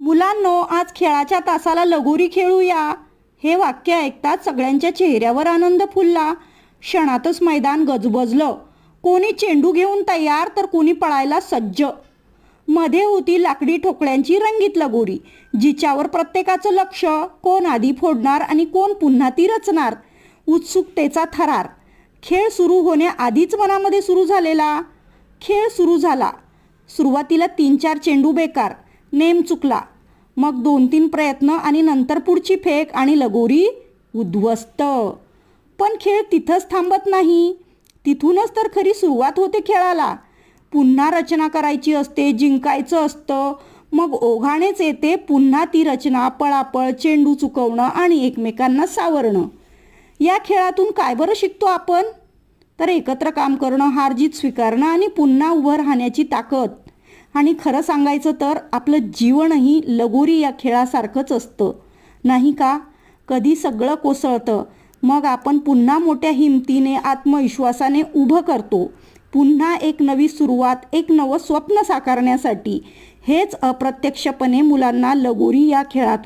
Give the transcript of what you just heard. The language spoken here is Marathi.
मुलांनो आज खेळाच्या तासाला लगोरी खेळूया. हे वाक्य ऐकताच सगळ्यांच्या चेहऱ्यावर आनंद फुलला. क्षणातच मैदान गजबजलं. कोणी चेंडू घेऊन तयार तर कोणी पळायला सज्ज. मध्ये होती लाकडी ठोकळ्यांची रंगीत लगोरी. जिच्यावर प्रत्येकाचं लक्ष कोण आधी फोडणार आणि कोण पुन्हा ती रचणार उत्सुकतेचा थरार. खेळ सुरू होण्याआधीच मनामध्ये सुरू झालेला. खेळ सुरू झाला. सुरुवातीला तीन चार चेंडू बेकार. नेम चुकला. मग दोन तीन प्रयत्न आणि नंतर पुढची फेक आणि लगोरी उद्ध्वस्त. पण खेळ तिथंच थांबत नाही. तिथूनच तर खरी सुरुवात होते खेळाला. पुन्हा रचना करायची असते जिंकायचं असतं. मग ओघाणेच येते पुन्हा ती रचना पळापळ चेंडू चुकवणं आणि एकमेकांना सावरणं. या खेळातून काय बरं शिकतो आपण? तर एकत्र काम करणं हार जीत स्वीकारणं आणि पुन्हा उभं राहण्याची ताकद. आणि खरं सांगायचं तर आपलं जीवनही लगोरी या खेळासारखंच असतं. नाही का? कधी सगळं कोसळतं मग आपण पुन्हा मोठ्या हिमतीने आत्मविश्वासाने उभं करतो. पुन्हा एक नवी सुरुवात एक नवं स्वप्न साकारण्यासाठी हेच अप्रत्यक्षपणे मुलांना लगोरी या खेळातून